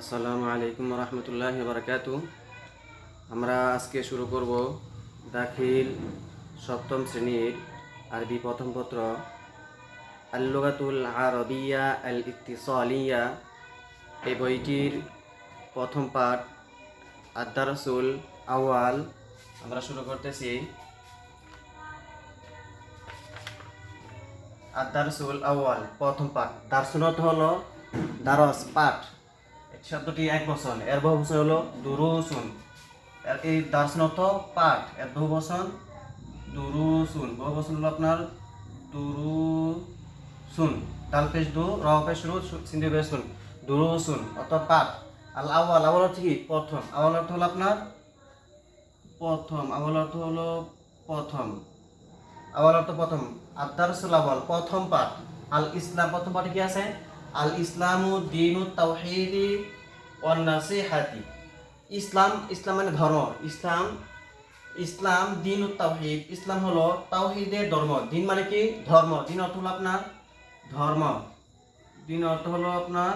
আসসালামু আলাইকুম রহমতুল্লাহ বারকাতু আমরা আজকে শুরু করব দাখিল সপ্তম শ্রেণির আরবি প্রথম পত্র, আল্লুগাতুল আরবিয়া আল ইত্তিসালিয়া এই বইটির প্রথম পাঠ আদারসুল আওয়াল আমরা শুরু করতেছি। আদারসুল আওয়াল প্রথম পাঠ। দার্সুনত হলো দারস, পাঠ। শব্দটি এক বচন। এর বহু বচন হলো দুরুসুন। এর এই দার্সনত পাঠ। এর বহু বচন দুরুসুন। বহু বচন হলো আপনার দুরুসুন। ডাল পেশ দু র পেশ রু সিন্ধু পেশ সুন দুরুসুন অর্থাৎ পাঠ। আল আওয়াল আওয়াল অর্থ কি? প্রথম। আওয়াল অর্থ হলো আপনার প্রথম। আওয়াল অর্থ হলো প্রথম। আওয়াল অর্থ প্রথম। আদারসুল আওয়াল প্রথম পাঠ। আল ইসলাম, প্রথম পাঠে কি আছে? আল ইসলামু দিনু তাওহীদি ওয়ান নাসিহাতি। ইসলাম ইসলাম মানে ধর্ম। ইসলাম ইসলাম, দিন তাওহীদ। ইসলাম হলো তাওহীদের ধর্ম। দিন মানে কি? ধর্ম। দিন অর্থ হলো আপনার ধর্ম। দিন অর্থ হলো আপনার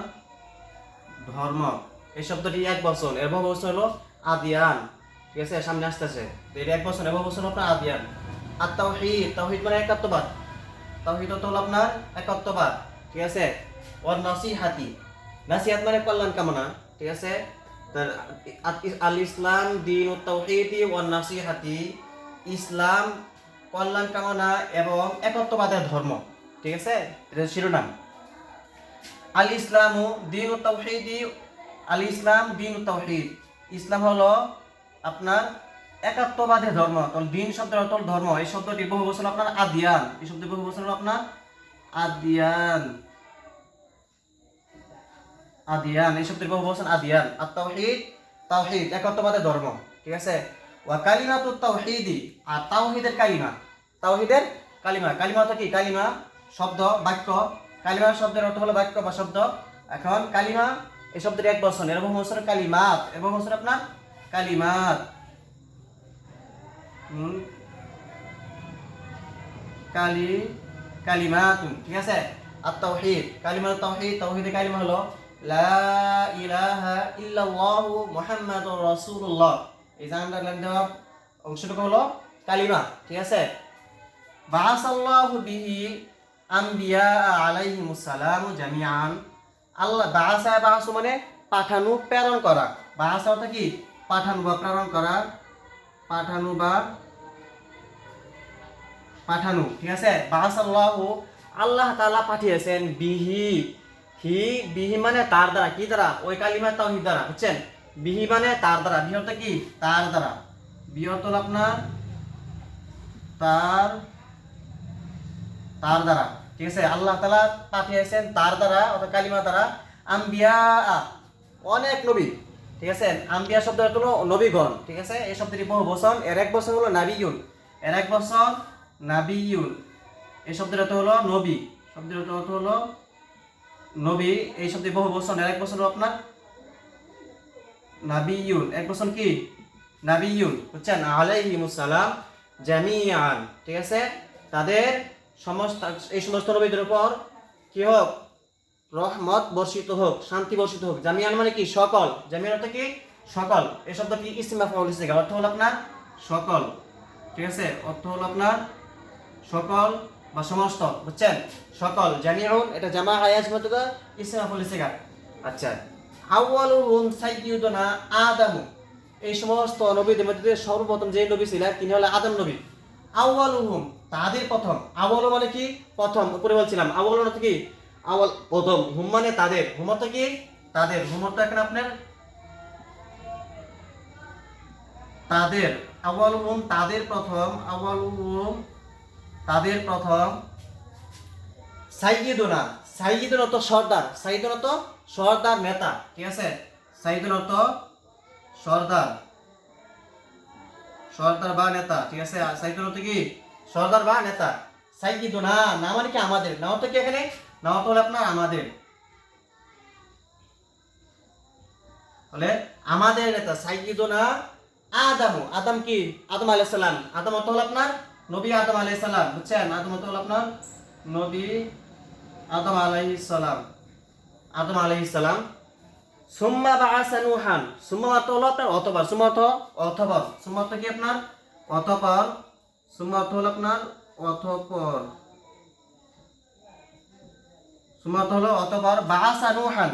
ধর্ম। এই শব্দটি এক বছর এর বছর হলো আদিয়ান। ঠিক আছে? সামনে আসতেছে। এটা এক বছর এবং বছর আপনার আদিয়ান। আর তাওহীদ তাওহীদ মানে একাত্মবাদ। তাওহীদ অর্থ হলো আপনার একাত্মবাদ। ঠিক আছে? ওর নাসিহাতি। নাসিহাত মানে কল্যাণ কামনা। ঠিক আছে? আল ইসলাম দিন ও তাওহীদি ওয়ান নাসিহাতি। ইসলাম, কল্যাণ কামনা এবং একত্ববাদের ধর্ম, ঠিক আছে? এটা শিরোনাম। আল ইসলামু দিন ও তাওহীদি, আল ইসলাম দিন ও তাওহীদ। ইসলাম হলো আপনার একাত্মবাদের ধর্ম দিন শব্দের অর্থ ধর্ম। এই শব্দটি বহু বছর আপনার আদিয়ান। এই শব্দের বহু বছর আপনার আদিয়ান। আদিয়ান, এই শব্দের বহু বচন আদিয়ান। আর তাওহীদ তাওহীদ একত্ববাদের ধর্ম, ঠিক আছে? ওয়া কালিমাতুত তাওহীদি, আর তাওহীদের কালিমা। তাওহীদের কালিমা। কালিমা তো কি? কালিমা, শব্দ, বাক্য। কালিমা শব্দের অর্থ হলো বাক্য বা শব্দ। এখন কালিমা, এই শব্দের এক বচন, এর বহু বচন কালিমাত। এর এবং বচন আপনার কালিমাত। কালি, কালিমাতুন, ঠিক আছে? আর তাওহীদ কালিমা তাওহীদ, তাওহীদের কালিমা হলো লা কালিমা, ঠিক আছে? বিহি আল্লাহ মানে পাঠানো, প্রেরণ করা। বাআসা অর্থ কি? পাঠানো বা প্রেরণ করা। পাঠানো বা পাঠানো, ঠিক আছে? বাহাসাল্লাহু আল্লাহ তাআলা পাঠিয়েছেন বিহি। হি বিহি মানে তার দ্বারা কি দ্বারা ওই কালিমা তাওহীদ দ্বারা বুঝছেন বিহি মানে তার দ্বারা বিহি কি? তার দ্বারা বিহি অর্থ আপনার তার তার দ্বারা ঠিক আছে? আল্লাহ তাআলা পাঠিয়েছেন তার দ্বারা অর্থাৎ কালিমা দ্বারা আম্বিয়া, অনেক নবী, ঠিক আছে? আম্বিয়া শব্দ হলো নবীগণ, ঠিক আছে? এই শব্দটি বহু বচন, এর এক বছর হলো নাবিয়ুন, এর এক বছর নাবিয়ুন। এই শব্দের অর্থ হলো নবী শব্দের অর্থ হলো নবী, এই শব্দের বহু বচন এক হলো আপনার? নাবিয়ুন। এক বছর কি? নাবিয়ুন। বুঝছেন? আলাইহিমুস সালাম জামিয়ান ঠিক আছে? তাদের সমস্ত, এই সমস্ত নবীদের উপর কি হোক? রহমত বর্ষিত হোক, শান্তি বর্ষিত হোক। জামিয়ান মানে কি? সকল। জামিয়ান অর্থ কি? সকল। এই শব্দ কি? ইসিমা ফাউল অর্থ হলো আপনার সকল। ঠিক আছে? অর্থ হলো আপনার সকল বা সমস্ত, বুঝছেন? সকল জামিউন এটা জামা আয়াজ মতুকা ইসিমা ফাউল ইসিগা আচ্ছা আউয়ালুহুম সাইয়্যিদুনা আদামু। এই সমস্ত নবীদের মধ্যে সর্বপ্রথম যে নবী ছিলেন, তিনি হলেন আদম নবী। আউয়ালুহুম, তাদের প্রথম। আউয়ালু মানে কি? প্রথম, উপরে বলছিলাম। আউয়ালু মানে কি? আওয়াল প্রথম, হুম মানে তাদের। হুম অর্থ কি? তাদের। হুম অর্থ এখানে আপনার? তাদের। আওয়াল হুম তাদের প্রথম। আওয়াল হুম তাদের প্রথম সাইয়িদুনা সাইয়িদুন অর্থ সর্দার সাইয়িদুন অর্থ সর্দার নেতা, ঠিক আছে? সাইয়িদুন অর্থ সর্দার সর্দার বা নেতা, ঠিক আছে? সাইয়িদুন অর্থ কি? সর্দার বা নেতা। সাইয়িদুনা না মানে কি আমাদের? না অর্থ কি এখানে? না অর্থ হলো আপনার আমাদের। বলে আমাদের নেতা সাইয়িদুনা আদম। আদম কি? আদম আলাইহিস সালাম। আদম অর্থ হলো আপনার নবী আদম আলাইহিস সালাম, বুঝছেন? আদম অর্থ হলো আপনার নবী আদম আলাইহিস সালাম। আদম আলাইহিস সালাম। সুম্মা বাআসা নুহান। সুম্মা অর্থ হলো আপনার অতবার সুম্মা অথপর সুম্মা কি আপনার? অতপর। অর্থ হলো আপনার অথপর সুম্মা অর্থ হলো অতপর। বাআসা নুহান।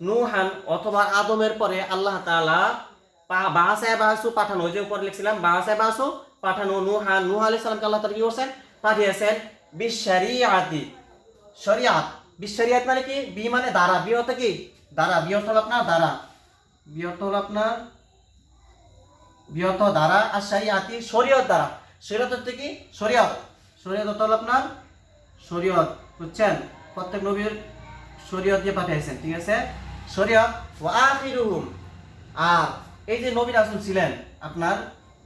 নুহান অথবা আদমের পরে আল্লাহ তাআলা বাহাসায় বাহাসু পাঠানো। ওই যে উপরে লিখছিলাম বাহাসায় বাহাসু পাঠানো নুহান নুহ আলাইহিস সালামকে আল্লাহ তাআলা কি করছেন? পাঠিয়েছেন বিশরিয়াতি। শরিয়াত। বিশরিয়াত মানে কি? বি মানে দ্বারা। বি অর্থ কি? দ্বারা। বি অর্থ হলো আপনার দ্বারা। বি অর্থ হলো আপনার বি অর্থ দ্বারা। আর শরিয়াতি, শরীয়ত দ্বারা। শরীয়ত হচ্ছে কি? শরীয়ত। শরীয়ত অর্থ হলো আপনার শরীয়ত। বুঝছেন? প্রত্যেক নবীর শরীয়ত দিয়ে পাঠিয়েছেন। ঠিক আছে? শরীয়ত ওয়া আর এই যে নবী রাসূল ছিলেন, আপনার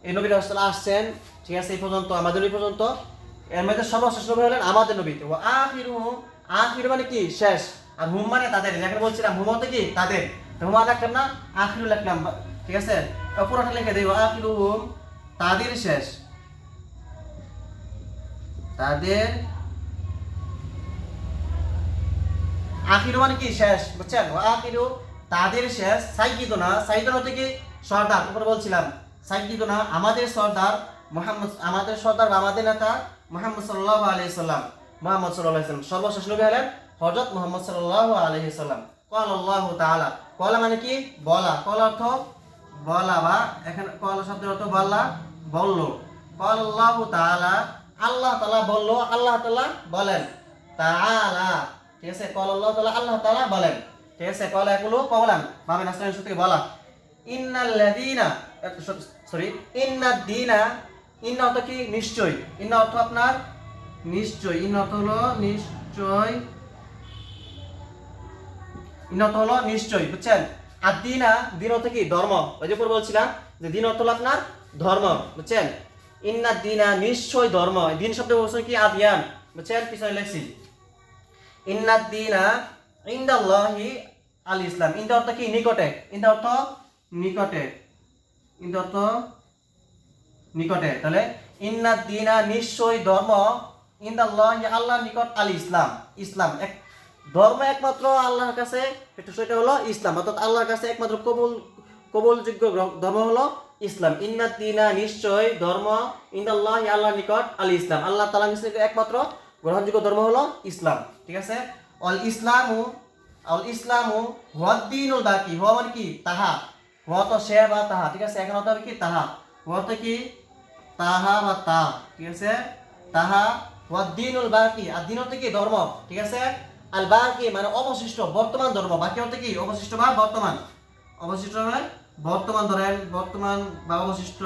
এই নবী রাসূল আসছেন, ঠিক আছে, এই পর্যন্ত, আমাদের এই পর্যন্ত। এর মধ্যে সর্বশ্রেষ্ঠ নবী হলেন আমাদের নবী। ওয়া আখিরুহুম আখির মানে কি? শেষ। আর হুম মানে তাদের। যেখানে বলছিলাম, হুম হতে কি? তাদের। হুম রাখলাম না, আখিরু লিখলাম, ঠিক আছে? পুরোটা লিখে দিই ওয়া আখিরুহুম তাদের শেষ। তাদের আখিরু মানে কি? শেষ, বুঝছেন? ও আখিরু, তাদের শেষ সাইকিদ না সাইকিদ হতে কি? সর্দার, উপরে বলছিলাম। সাইদিক না, আমাদের সর্দার মোহাম্মদ আমাদের সর্দার আমাদের নেতা মোহাম্মদ সাল্লাহ আলহিসাল্লাম মোহাম্মদ সাল্লাহ সাল্লাম। সর্বশেষ নবী হলেন হজরত মোহাম্মদ সাল্লাহ আলহিসাল্লাম কল আল্লাহ তালা কলা মানে কি? বলা। কল অর্থ বলা বা এখানে কল শব্দের অর্থ বলা, বলল। কল আল্লাহ তালা আল্লাহ তালা বলল, আল্লাহ তালা বলেন। তালা ঠিক আছে? কল আল্লাহ তালা আল্লাহ তালা বলেন। ঠিক আছে? কল এগুলো কলাম বাবা আসলাম সত্যি বলা। ইন্নাল্লাদিনা সরি ইন্নাদ দীনা ইন্না অর্থ কি? নিশ্চয়। ইন্না অর্থ আপনার নিশ্চয়। ইন্না অর্থ হলো নিশ্চয়। ইন্না অর্থ হলো নিশ্চয়, বুঝছেন? আর দিনা দিন অর্থ কি? ধর্ম। ওই যে উপরে বলছিলাম যে দিন অর্থ হলো আপনার ধর্ম, বুঝছেন? ইন্না দিনা নিশ্চয় ধর্ম। দিন শব্দ বলছে কি? আদিয়ান, বুঝছেন? পিছনে লেখছি। ইন্নাদ দিনা ইন্দাল্লাহি আল ইসলাম ইন্দা অর্থ কি? নিকটে। ইন্দা অর্থ নিকটে। ইন্দা নিকটে। তাহলে ইন্নাদ দিনা নিশ্চয় ধর্ম ইন্দাল্লাহি আল্লাহর নিকট আল ইসলাম ইসলাম এক ধর্ম একমাত্র আল্লাহর কাছে সেটা হলো ইসলাম। অর্থাৎ আল্লাহর কাছে একমাত্র কবুল কবুলযোগ্য ধর্ম হলো ইসলাম। ইন্নাদ দিনা নিশ্চয় ধর্ম ইন্দাল্লাহি আল্লাহ নিকট আল ইসলাম আল্লাহ কাছে একমাত্র গ্রহণযোগ্য ধর্ম হলো ইসলাম। ঠিক আছে? অল ইসলামু অল ইসলামু হুয়াদ্দিনুল বাকি। হুয়া মানে কি? তাহা। হুয়া তো সে বা তাহা ঠিক আছে এখন হতে হবে কি তাহা হুয়া কি তাহা বা তা ঠিক আছে তাহা হুয়াদ্দিনুল বাকি আর দিন হতে কি ধর্ম ঠিক আছে আল বাকি মানে অবশিষ্ট বর্তমান ধর্ম বাকি হতে কি অবশিষ্ট বা বর্তমান অবশিষ্ট মানে বর্তমান ধরেন বর্তমান বা অবশিষ্ট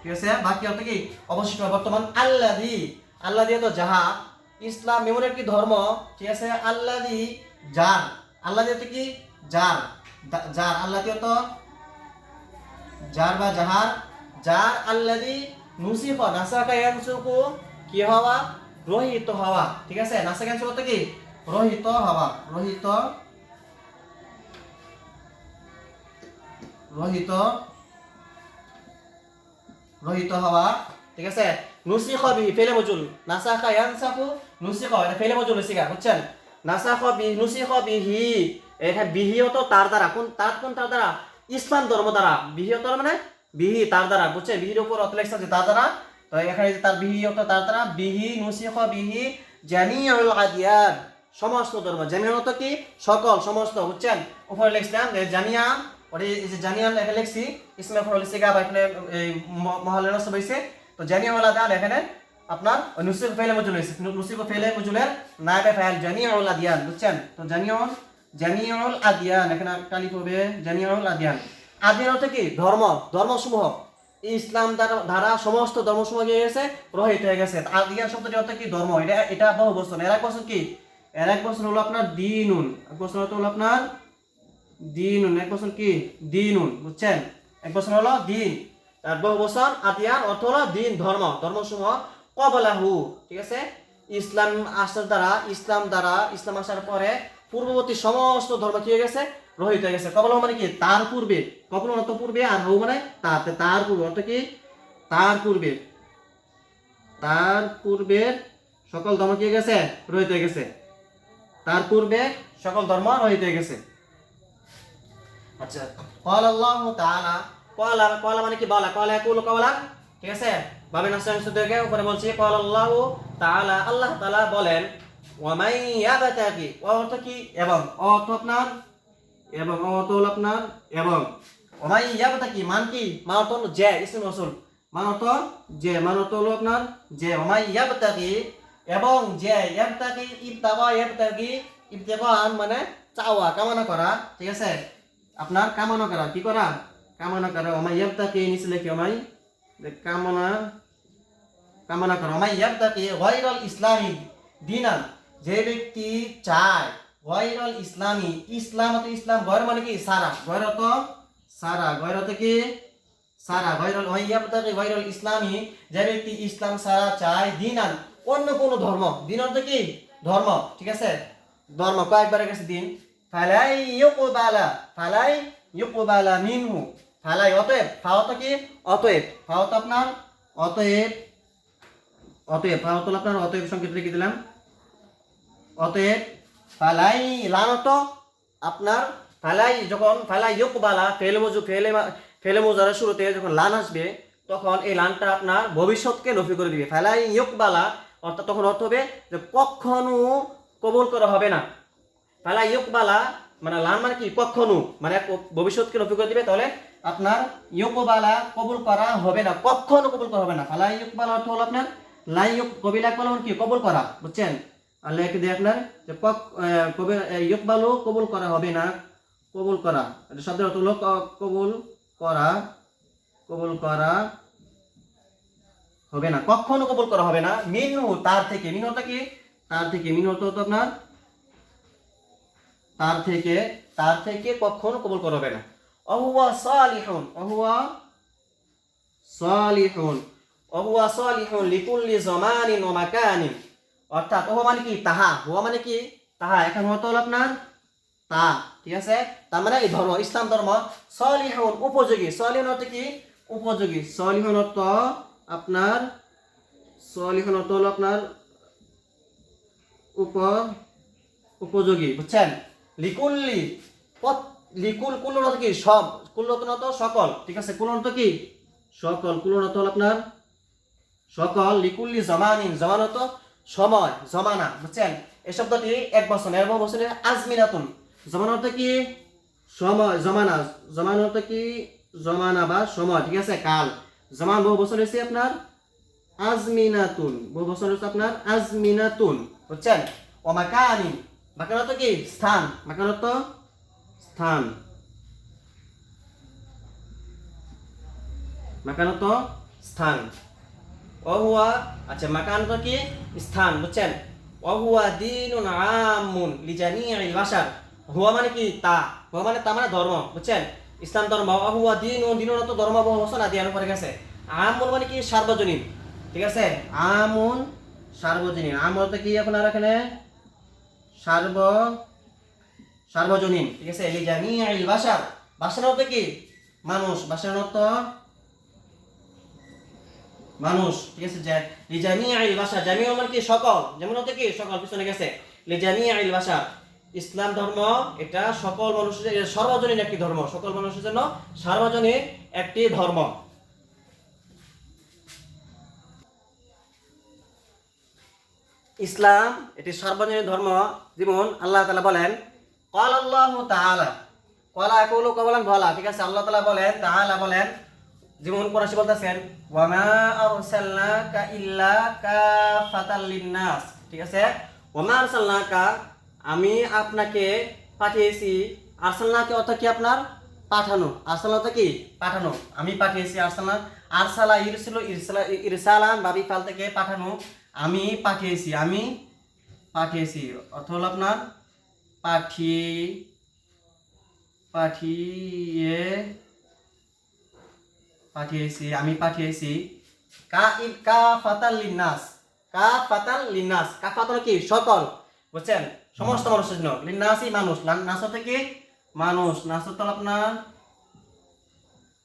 ঠিক আছে বাকি অর্থ কি অবশিষ্ট বর্তমান আল্লাদি আল্লাহ তো যাহা ইসলাম এমন একটি ধর্ম ঠিক আছে আল্লাদি যার আল্লাহ দিয়ে তো কি যার যার আল্লাহ দিয়ে তো? যার বা যাহার? যার আল্লাদি নুসিফ নাসাকা ইয়ানসুকু, কি হওয়া? রহিত হওয়া। ঠিক আছে? নাসাকা ইয়ানসুকু তো কি? রহিত হওয়া। রহিত রহিত রহিত হওয়া। ঠিক আছে? নুসিখ বিহি ফেলে মজুল। নাসাখা ইয়ানসাখু নুসিখ ফেলে মজুল গা বুঝছেন? নাসাখ বিহি নুসিখ বিহি এখানে বিহিও তো তার দ্বারা, কোন তার কোন তার দ্বারা? ইসলাম ধর্ম দ্বারা। বিহিও মানে বিহি তার দ্বারা বুঝছেন বিহির উপর অত লেখছে যে তার দ্বারা তো এখানে যে তার বিহি অত তার দ্বারা বিহি নুসিখ বিহি জামিউল আদিয়ান। সমস্ত ধর্ম জামিউল অত কি? সকল, সমস্ত বুঝছেন উপরে লিখছিলাম জামিয়া ওটা যে জানিয়ান এখানে লিখছি ইসলাম ফর লিখছি গা, বা এখানে এই মহলের নষ্ট হয়েছে তো জানিয়া ওলা দান এখানে আপনার নুসিব ফেলে মজুল হয়েছে নুসিব ফেলে মজুলের নায়বে ফাইল জানিয়া ওলা দিয়ান বুঝছেন তো জানিয়ন জানিয়ুল আদিয়ান, এখানে কালি হবে জানিয়ুল আদিয়ান। আদিয়ান হচ্ছে কি? ধর্ম, ধর্মসমূহ। ইসলাম ধারা সমস্ত ধর্মসমূহ কি হয়ে গেছে? রহিত হয়ে গেছে। আদিয়ান শব্দটি হচ্ছে কি? ধর্ম। এটা এটা বহু বছর। এর এক বছর কি? এর এক বছর হলো আপনার দিনুন। এক বছর হলো আপনার দিনুন। এক বছর কি? দিনুন। বুঝছেন? এক বছর হলো দিন। আর বহু বছর আতিয়ার অর্থ হলো দিন, ধর্ম। ধর্মসমূহ কবলাহু। ঠিক আছে? ইসলাম আসার দ্বারা, ইসলাম দ্বারা, ইসলাম আসার পরে পূর্ববর্তী সমস্ত ধর্ম কি হয়ে গেছে? রহিত হয়ে গেছে। কপাল মানে কি? তার পূর্বে। কপাল মানে অর্থ পূর্বে, আর হৌ মানে তাতে, তার পূর্বে। অর্থ কি? তার পূর্বে। তার পূর্বের সকল ধর্ম কি গেছে? রহিত হয়ে গেছে। তার পূর্বে সকল ধর্ম রহিত হয়ে গেছে। আচ্ছা কল আল্লাহ তাআলা, কলা মানে কি? বলা। কলা কলা। ঠিক আছে? বলছি কল আল্লাহ তাআলা। আল্লাহ তাআলা বলেন ওয়ামাই ইয়াবাতাকি অর্থ কি? এবং, অর্থ আপনার, এবং অর্থ হলো আপনার, এবং। ওমাই ইয়াবাতাকি মান কি? মান অর্থ হলো যে ইসম রসুল। মান অর্থ যে, মান অর্থ হলো আপনার, যে ওমাই ইয়াবাতাকি এবং যে ইয়াবতাকি ইবতাবা ইয়াবতাকি ইবতিগান মানে চাওয়া, কামনা করা, ঠিক আছে? আপনার কামনা করা, কি করা? কামনা করা ওমাই ইয়াবতাকি নিচে লিখি ওমাই কামনা কামনা করা ওমাই ইয়াবতাকি গায়রাল ইসলামি দিনান। যে ব্যক্তি চায় গায়রাল ইসলামী, ইসলাম অত ইসলাম গয়র মানে কি? সারা। গয়র তো সারা। গয়র তো কি? সারা। গয়রল ওমাই ইয়াবতাকি গায়রাল ইসলামি, যে ব্যক্তি ইসলাম সারা চায় দিন দিনান, অন্য কোন ধর্ম। দিন অর্থ কি? ধর্ম। ঠিক আছে? ধর্ম। কয়েকবার গেছে দিন। ফালাই ইউকবালা ফালাই ইউকবালা মিনহু। ফালাই অতএব। ফাওয়াত কি? অতএব। ফাওয়াত আপনার অতএব। অতএব। ফাওয়াত হলো আপনার অতএব সংকেত লিখে দিলাম। অতএব ফালাই লানত আপনার, ফালাই যখন, ফালাই ইউকবালা, ফেলে মজু, ফেলে ফেলে মোজারের শুরুতে যখন লান আসবে, তখন এই লানটা আপনার ভবিষ্যৎকে নফি করে দিবে। ফালাই ইউকবালা, অর্থাৎ তখন অর্থ হবে যে কখনো কবুল করা হবে না। ফালা ইউকবালা মানে লান মানে কি? কখনো মানে ভবিষ্যৎকে নফি করে দিবে, তাহলে আপনার ইউকবালা কবুল করা হবে না। কখনো কবুল করা হবে না। ফালা ইউকবালা অর্থ হলো আপনার, লাই কবিলা কবল কি? কবুল করা, বুঝছেন? আল্লাহ কি আপনার যে কবে ইউকবালও কবুল করা হবে না? কবুল করা। এটা শব্দের অর্থ কবুল করা কবুল করা হবে না। কখনো কবুল করা হবে না। মিনু তার থেকে। মিনু অর্থ কি? তার থেকে। মিনু অর্থ হতো আপনার? তার থেকে তার থেকে কখনো কবুল করা হবে না। অহুয়া সালিহুন। অহুয়া সালিহুন। অহুয়া সালিহুন লিকুল্লি জামানিন ওয়া মাকানিন। অর্থাৎ ওহা মানে কি? তাহা। হুয়া মানে কি? তাহা। এখন হতো হলো আপনার তা। ঠিক আছে? তার মানে এই ধর্ম, ইসলাম ধর্ম সলিহুন উপযোগী। সলিহুন অর্থ কি? উপযোগী। সলিহুন অর্থ আপনার সলিহুন অর্থ হলো আপনার উপ, উপযোগী। বুঝছেন? লিকুল্লি পথ লিকুল কুল অর্থ কি? সব। কুল অর্থ সকল। ঠিক আছে? কুল অর্থ কি? সকল। কুল অর্থ হলো আপনার সকল। লিকুল্লি জমানিন। জমান অর্থ সময়, জমানা, বুঝছেন? এই শব্দটি এক বছর, এর বহু বছরের আজমিনাতুন। জমান অর্থ কি? সময়, জমানা। জমান অর্থ কি? জমানা বা সময়, ঠিক আছে? কাল। জমান বহু বছর হয়েছে আপনার? আজমিনাতুন। বহু বছর হচ্ছে আপনার? আজমিনাতুন, বুঝছেন? অমাকানি মাকান অর্থ কি? স্থান। মাকান অর্থ স্থান। মাকান অর্থ স্থান। অহুয়া আচ্ছা মাকান তো কি? স্থান, বুঝছেন? অহুয়া দিনুন আমুন লিজামিআল বাশার। হুয়া মানে কি? তা। হুয়া মানে তা মানে ধর্ম, বুঝছেন? ইসলাম ধর্ম অহুয়া দিন ও দিনুন তো ধর্ম বহু বছর আদি আনো পরে গেছে। আমুন মানে কি? সার্বজনীন। ঠিক আছে? আমুন সার্বজনীন। আম বলতে কি আপনার এখানে? সার্ব, সার্বজনীন। ঠিক আছে? লিজামিআল বাশার। বাশার অর্থ কি? মানুষ। বাশার অর্থ মানুষ, ঠিক আছে? যে লিজামি আইল ভাষা জামি আমার কি সকল? যেমন হতে কি? সকল, পিছনে গেছে। লিজামি আইল ভাষা। ইসলাম ধর্ম, এটা সকল মানুষের সর্বজনীন একটি ধর্ম। সকল মানুষের জন্য সার্বজনীন একটি ধর্ম। ইসলাম, এটি সর্বজনীন ধর্ম। যেমন আল্লাহ তালা বলেন কল আল্লাহ তাহলা কলা কৌল কবলেন বলা। ঠিক আছে? আল্লাহ তালা বলেন তাহলা বলেন যেমন কোরআশি বলতেছেন, ওয়ামা আরসালনাকা ইল্লা কাফাতাল লিন্নাস ঠিক আছে? ওয়ামা আরসালনাকা, আমি আপনাকে পাঠিয়েছি, আরসালনাকে অর্থ কি আপনার? পাঠানো। আরসালনা অর্থ কি? পাঠানো। আমি পাঠিয়েছি আরসালনা। আরসালা ইরসিলু ইরসালা, ইরসালান, বাবি ফাল থেকে পাঠানো। আমি পাঠিয়েছি আমি পাঠিয়েছি। অর্থ হলো আপনার, পাঠিয়ে পাঠিয়ে পাঠিয়েছি আমি পাঠিয়েছি। কা ইন কা ফাতাল লিনাস কা ফাতাল লিনাস কা ফাতাল কি? সকল। বুঝছেন? সমস্ত মানুষের জন্য। লিনাসই মানুষ। লান- নাস হচ্ছে কি? মানুষ। নাস তো আপনার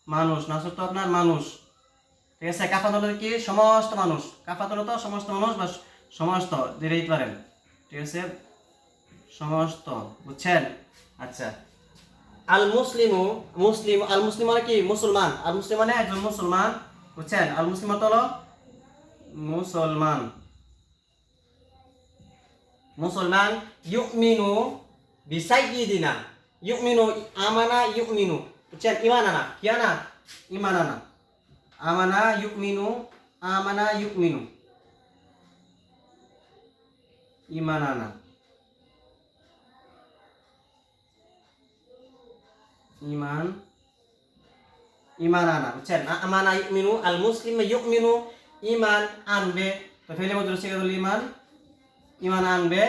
মানুষ। নাস তো আপনার মানুষ। ঠিক আছে? কাফাতল কি? সমস্ত মানুষ। কাফাতল তো সমস্ত মানুষ বা সমস্ত? দিতেই পারেন। ঠিক আছে? সমস্ত। বুঝছেন? আচ্ছা। আল মুসলিমু মুসলিম আল মুসলিম মানে কি? মুসলমান। আল মুসলিম মানে একজন মুসলমান, বুঝছেন? আল মুসলিম হলো মুসলমান। মুসলমান, ইউমিনু বিসাইয়িদিনা ইউমিনু আমানা, ইউমিনু। বুঝছেন? ইমানানা। কিয়ানা? ইমানানা। আমানা, ইউমিনু আমানা, ইউমিনু। ইমানানা। ইমান ইমান আনা বুঝছেন আমানা ইউমিনু আল মুসলিম ইউমিনু ইমান আনবে তো ফেলে মধ্যে রসিকা হলো ইমান ইমান আনবে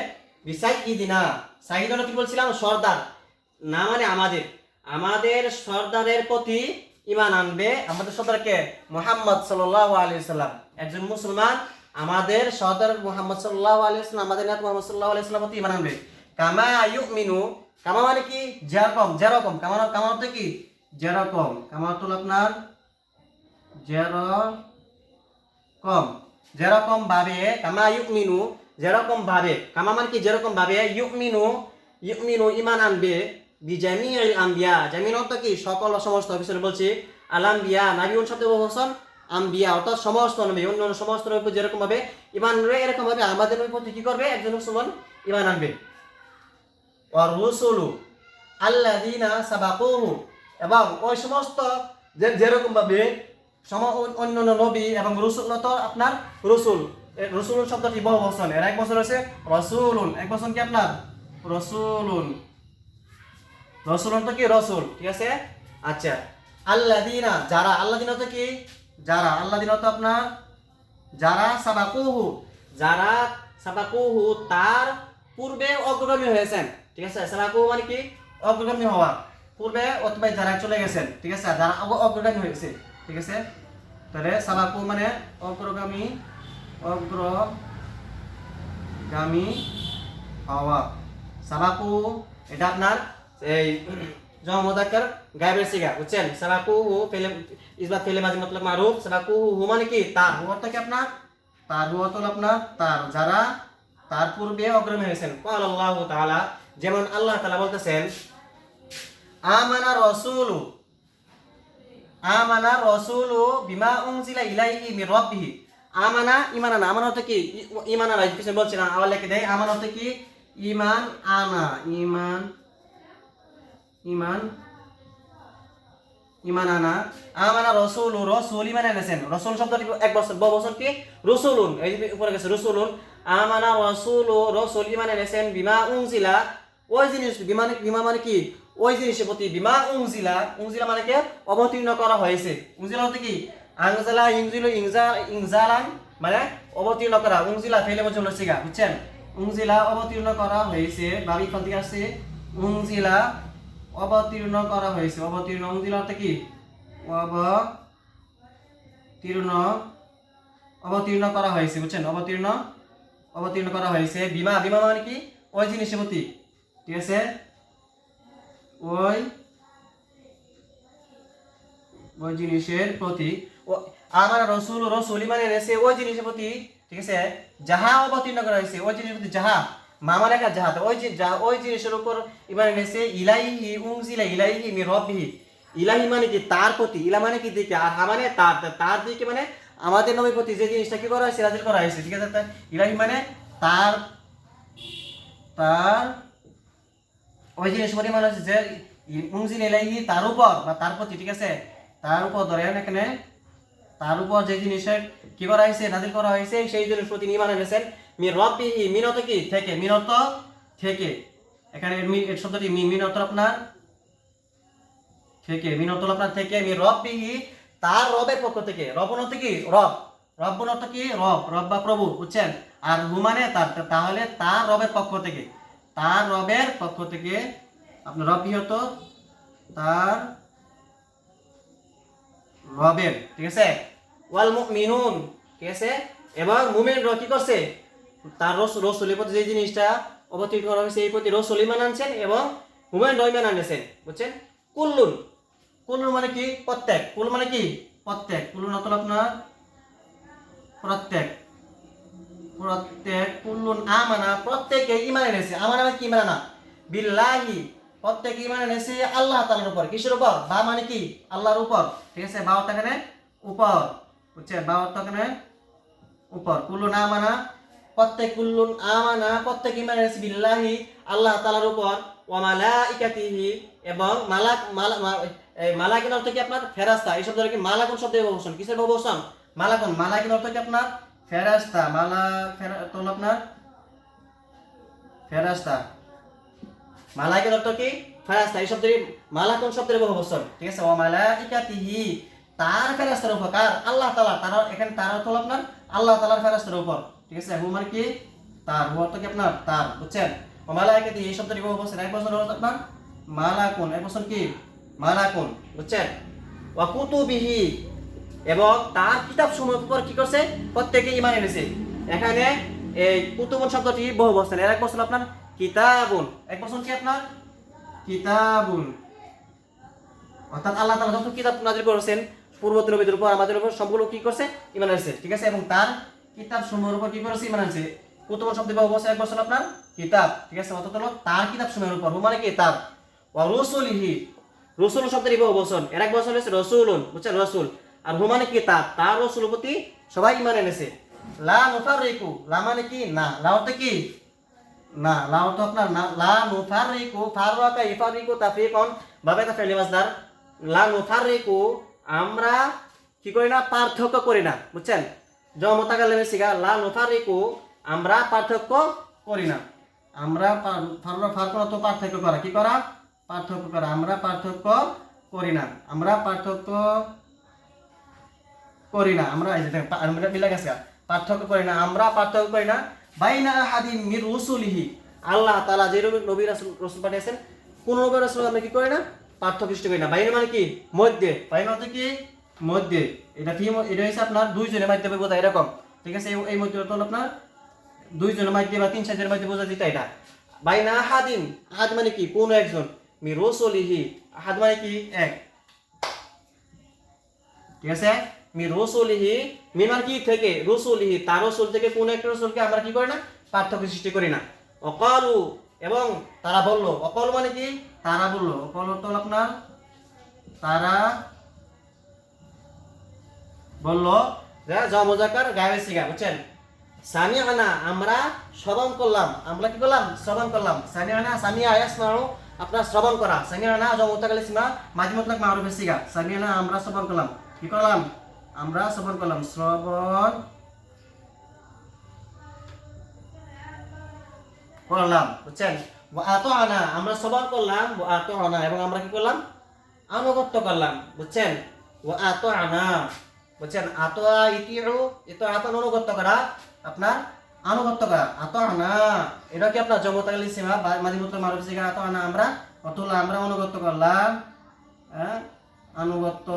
বিসাই ইদিনা সাইদ হলো কি বলছিলাম সর্দার না মানে আমাদের আমাদের সর্দারের প্রতি ইমান আনবে আমাদের সর্দারকে মোহাম্মদ আলাইহি সাল্লাম একজন মুসলমান আমাদের সর্দার মোহাম্মদ সাল্লাল্লাহু আলাইহি সাল্লাম আমাদের নেতা মোহাম্মদ সাল্লাল্লাহু আলাইহি সাল্লাম প্রতি ইমান আনবে কামা ইউমিনু, কামা মানে কি? যেরকম যেরকম। কামা কামা অর্থ কি? যেরকম। কামা অর্থ আপনার যেরকম। যেরকম ভাবে কামা ইউমিনু যেরকম ভাবে কামা মানে কি? যেরকম ভাবে ইউমিনু ইউমিনু ইমান আনবে বিজামিল আম্বিয়া। জামিন অর্থ কি? সকল সমস্ত অফিসে বলছি আলাম্বিয়া নাবিউন শব্দ হোসন আম্বিয়া। অর্থাৎ সমস্ত নবী অন্য সমস্ত নবী যেরকম ভাবে ইমান এরকম ভাবে আমাদের প্রতি কি করবে? একজন মুসলমান ইমান আনবে। আর রুসুলু আল্লাযীনা সাবাকুহু। এবং ওই সমস্ত যে যেরকম ভাবে সম অন্য অন্য নবী এবং রসুল তো আপনার রসুল। রসুল শব্দটি বহু বচন। এর এক বছর আছে রসুলুন। এক বছর কি আপনার? রসুলুন। রসুল তো কি? রসুল। ঠিক আছে? আচ্ছা। আল্লাদিনা যারা আল্লাদিনা তো কি? যারা আল্লাদিনা তো আপনার? যারা সাবাকুহু। যারা সাবাকুহু, তার পূর্বে অগ্রগামী হয়েছেন। ঠিক আছে সাবাকুহু মানে কি? অগ্রগামী হওয়া। পূর্বে অথবা যারা চলে গেছেন, ঠিক আছে, যারা অগ- অগ্রগামী হয়েছে ঠিক আছে? তাহলে সাবাকু মানে অগ্রগামী অগ্রগামী হওয়া। সাবাকু এটা আপনার এই জমদাকার গায়েবের সিগা, বুঝছেন? সাবাকু হু ফেলে ইসবাত ফেলে মাঝে মতলব মারুফ। সাবাকু হু হু মানে কি? তার। হু অর্থ কি আপনার? তার হু অর্থ হলো আপনার তার। যারা তার পূর্বে অগ্রমী হয়েছেন। কাল আল্লাহ তাআলা যেমন আল্লাহ বলতেছেন, আমানা রাসূলু, আমানা বিমা আমানা অর্থ কি? বলছি না দেয়, আমানা অর্থ কি? ইমান আনা। ইমান ইমান ইমান আনা। আমানা রসুল রসুল ইমান এনেছেন। রসুল শব্দটি এক বছর ব বছর কি? রসুলুন। এই উপরে গেছে, রসুলুন। আমানা রসুল ও রসুল ইমান এনেছেন, বিমা উংজিলা ওই জিনিস, বিমান, বিমা মানে কি? ওই জিনিসের প্রতি বিমা উংজিলা উংজিলা মানে কি? অবতীর্ণ করা হয়েছে। উংজিলা হতে কি? আংজালা ইংজিলো ইংজা ইংজালান মানে অবতীর্ণ করা। উংজিলা ফেলে বছর গা বুঝছেন? উংজিলা অবতীর্ণ করা হয়েছে। বাবি কোন থেকে আসছে। উংজিলা অবতীর্ণ করা হয়েছে। অবতীর্ণ উংজিলা অর্থ কি? অবতীর্ণ অবতীর্ণ করা হয়েছে, বুঝছেন? অবতীর্ণ অবতীর্ণ করা হয়েছে। বিমা বিমা মানে কি? ওই জিনিসের প্রতি ঠিক আছে? ওই ওই জিনিসের প্রতি আমার রসুল রসুল মানে এনেছে ওই জিনিসের প্রতি ঠিক আছে? যাহা অবতীর্ণ করা হয়েছে, ওই জিনিসের প্রতি যাহা, মামা লেখা যাহা ওই যে যা ওই জিনিসের উপর ইমান এনেছে ইলাইহি উংজিলা ইলাইহি মি রব্বিহি। ইলাহি মানে কি? তার প্রতি ইলা মানে কি? দিকে। আর হা মানে তার তার দিকে মানে আমাদের নবীর প্রতি যে জিনিসটা কি করা হয়েছে নাজিল করা হয়েছে, ঠিক আছে? ইলাহি মানে তার তার ওই জিনিস পরিমাণ হচ্ছে যে উংজিল এলাহি তার উপর বা তার প্রতি, ঠিক আছে? তার উপর ধরেন এখানে, তার উপর যে জিনিসের কি করা হয়েছে, নাজিল করা হয়েছে, সেই জিনিস প্রতি নিমান এনেছেন মি রব্বি মিনত কি? থেকে মিনত থেকে। এখানে এর শব্দটি মিনত আপনার, থেকে মিনত আপনার থেকে, মি রব্বি তার রবের পক্ষ থেকে। রব অর্থ কি? রব। রব অর্থ কি? রব। রব বা প্রভু, বুঝছেন? আর হু মানে তার, তাহলে তার রবের পক্ষ থেকে। তার রবের পক্ষ থেকে, আপনার রবি হতো? তার রবের, ঠিক আছে? ওয়াল মুমিনুন, ঠিক আছে? এবং মুমিনরা কি করছে? তার রস, রসুলের প্রতি যে জিনিসটা অবতীর্ণ করা হয়েছে, এই প্রতি রসুল ইমান আনছেন এবং হুমেন ইমান আনেছেন, বুঝছেন? কুল্লুন কুল্লুন মানে কি? প্রত্যেক। কুল মানে কি? প্রত্যেক। কুল্লুন অতল আপনার প্রত্যেক। প্রত্যেক কুল্লুন আমানা প্রত্যেকে ইমান এনেছে। আমানা মানে কি ইমান আনা? বিল্লাহি। প্রত্যেক ইমান এনেছে আল্লাহ তাআলার উপর। কিসের উপর? বা মানে কি? আল্লাহর উপর। ঠিক আছে? বা এখানে উপর। বুঝছে বা এখানে উপর। কুল্লুন আমানা প্রত্যেক কুল্লুন আমানা প্রত্যেক ইমান এনেছে বিল্লাহি আল্লাহ তাআলার উপর। ওয়া মালাইকাতিহি এবং মালাক মালা এই মালাকিন অর্থ কি আপনার? ফেরাস্তা। এই শব্দের কি মালাকুন শব্দের বহুবচন কিসের বহুবচন মালাকুন। মালাকিন অর্থ কি আপনার? ফেরাস্তা। মালা ফেরা তো হলো আপনার? ফেরাস্তা। মালাইকার অর্থ কি? ফেরাস্তা। এই শব্দের মালাকুন শব্দের বহু বছর ঠিক আছে? ও মালাইকাতিহি। তার ফেরাস্তার উপর কার আল্লাহ তাআলা। তার এখানে তার অর্থ আপনার আল্লাহ তাআলার ফেরাস্তার উপর। ঠিক আছে? হু মানে কি? তার। হু অর্থ কি আপনার? তার। বুঝছেন? ও মালাইকাতিহি। এই শব্দটি বহু বছর এক বছর হলো আপনার মালাকুন। এক বছর কি? মালাকুন বুঝছেন? ওয়া কুতুবিহি। এবং তার কিতাব সমূহের উপর কি করছে? প্রত্যেকে ইমান এনেছে। এখানে এই কুতুবুন শব্দটি বহু বছর এর এক বছর আপনার কিতাবুন। এক বছর কি আপনার? কিতাবুন। অর্থাৎ আল্লাহ তাআলা যত কিতাব নাজিল করেছেন পূর্ববর্তী নবীদের উপর আমাদের উপর সবগুলো কি করছে? ইমান এনেছে। ঠিক আছে? এবং তার কিতাব সমূহের উপর কি করেছে? ইমান এনেছে। কুতুবুন শব্দ বহু বছর এক বছর আপনার কিতাব। ঠিক আছে? অর্থাৎ তার কিতাব সমূহের উপর। মানে কিতাব। ওয়া রুসুলিহি। রসুল শব্দের বহু বচন এর এক বছর হচ্ছে রসুলুন, বুঝছেন? রসুল। আর হু মানে কি? তার রসুল প্রতি সবাই ইমান এনেছে। লা নুফারিকু, লা মানে কি? না। লা অর্থ কি? না। লা অর্থ আপনার না। লা নুফারিকু ফাররাকা ইফারিকু তাফরিকন বাবে তা ফেলি মাসদার লা নুফারিকু আমরা কি করি না? পার্থক্য করি না, বুঝছেন? জমতা কালে সিগা লা নুফারিকু আমরা পার্থক্য করি না। আমরা ফাররা ফারকরা তো পার্থক্য করা। কি করা? পার্থক্য করা। আমরা পার্থক্য করি না। আমরা পার্থক্য করি না। আমরা আমরা মিলা গেছে পার্থক্য করি না। আমরা পার্থক্য করি না। বাইনা হাদিন মির রসুলিহি। আল্লাহ তাআলা যে নবী- রাসূল, রসুল পাঠিয়েছেন, কোন নবী রাসূল আমরা কি করি না? পার্থক্য সৃষ্টি করি না। বাইনা মানে কি? মধ্যে। বাইনা হচ্ছে কি? মধ্যে। এটা কি এটা হচ্ছে আপনার দুইজনের মাধ্যমে বোঝা এরকম। ঠিক আছে? এই- মধ্যে হলো আপনার দুইজনের মাধ্যমে বা তিন চারজনের মাধ্যমে বোঝা যেটা। এটা বাইনা আহাদিন। আহাদ মানে কি? কোন একজন। মি রসুলিহি আহাদ মানে কি? এক। ঠিক আছে? কি থেকে? থেকে কোন একটা আমরা কি করি না? পার্থক্য সৃষ্টি করি না। অকালু, এবং তারা বলল, অকল মানে কি? তারা বলল, অকল হলো আপনার, তারা বলল গায়ে সিগা, বুঝছেন? সামিয়ানা আমরা শ্রবণ করলাম। আমরা কি করলাম? শ্রবণ করলাম। সামিয়ানা সামিয়া আয়াসমাউ আপনার শ্রবণ করা। সামিয়ানা জমতাকালে সীমা, মাঝে মতলাক মারুফ সিগা। সামিয়ানা আমরা শ্রবণ করলাম। কি করলাম? আমরা শ্রবণ করলাম। শ্রবণ করলাম, বুঝছেন? আতো আনা আমরা শ্রবণ করলাম আতো আনা এবং আমরা কি করলাম? আনুগত্য করলাম, বুঝছেন? ও আতো আনা বুঝছেন? আতো ইতিউ ইতো আতো অনুগত্য করা আপনার আনুগত্য করা আতো আনা এটা কি আপনার জগতাকালী সীমা? বা মাঝিমূত্র মারুফ আতো আনা আমরা? অত আমরা অনুগত্য করলাম। হ্যাঁ? আনুগত্য।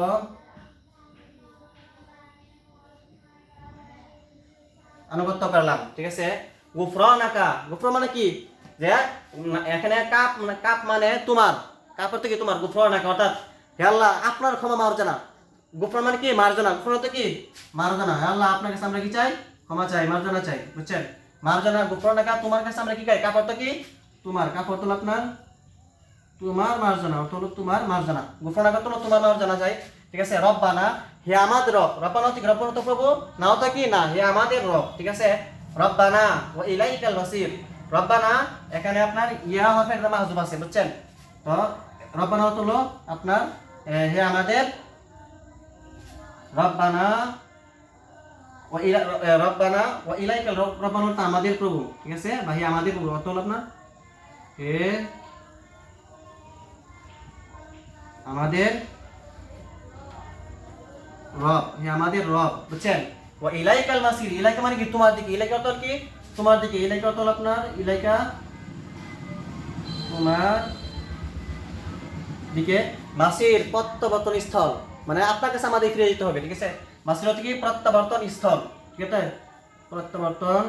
আনুগত্য করলাম, ঠিক আছে? গুফরান নাকা গুফর মানে কি? যে এখানে কাপ মানে কাপ মানে তোমার। কাপ অর্থ কি তোমার গুফরান নাকা অর্থাৎ হে আল্লাহ, আপনার ক্ষমা মার্জনা। গুফরান মানে কি? মার্জনা। গুফরান অর্থ কি? মার্জনা। হে আল্লাহ, আপনার কাছে আমরা কি চাই? ক্ষমা চাই, মার্জনা চাই, বুঝছেন? মার্জনা গুফরান আকা তোমার কাছে আমরা কি চাই কাপ অর্থ কি? তোমার কাপ অর্থ হলো আপনার তোমার মার্জনা, অর্থ হলো তোমার মার্জনা। গুফরান আকা তো তোমার মার্জনা চাই, ঠিক আছে? রব্বানা, হে আমাদের রব। রব্বানা তো প্রভু? নাও তো কি? না, হে আমাদের রব, ঠিক আছে? রব্বানা ও ইলাইকাল মাসির। রব্বানা, এখানে আপনার ইয়া হরফে একটা মাহজুব আছে, বুঝছেন? তো রব্বানা হলো আপনার হে আমাদের রব্বানা ও রব্বানা ও ইলাইকাল রব- রব্বানা অর্থ আমাদের প্রভু, ঠিক আছে? হে আমাদের প্রভু, অর্থ হলো আপনার? হে আমাদের রব হে আমাদের রব, বুঝছেন? ও ইলাইকাল মাসির, ইলাইকা মানে কি? তোমার দিকে ইলাইকা অর্থ কি? তোমার দিকে ইলাইকা অর্থ হলো আপনার, ইলাইকা তোমার দিকে মাসির প্রত্যাবর্তন স্থল মানে আপনার কাছে আমাদের ফিরে যেতে হবে, ঠিক আছে? মাসির অর্থ কি প্রত্যাবর্তন স্থল। ঠিক আছে? প্রত্যাবর্তন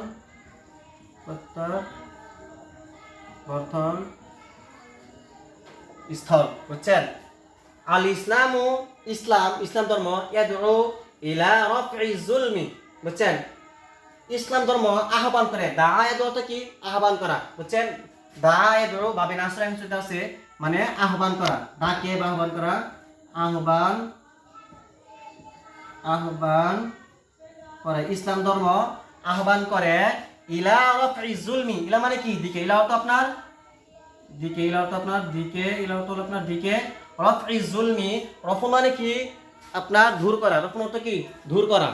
প্রত্যাবর্তন স্থল। বুঝছেন? আল ইসলামু ইসলাম ইসলাম ধর্ম ইয়াদউ ইলা রাফই যুলমি। বুঝছেন? ইসলাম ধর্ম আহ্বান করে। দায়াত অর্থ কি? আহ্বান করা। বুঝছেন? দায়াত বাবে নাসরা হিসেবে আছে মানে আহ্বান করা। ডাকে বা আহ্বান করা? আহ্বান আহ্বান করে ইসলাম ধর্ম আহ্বান করে ইলা জুলমি। ইলা মানে কি? দিকে ইলা তো আপনার? দিকে ইলা তো আপনার, দিকে ইলা হলো আপনার দিকে। রফ জুলমি, রফ মানে কি? আপনার দূর করা। রফ মানে কি? দূর করা।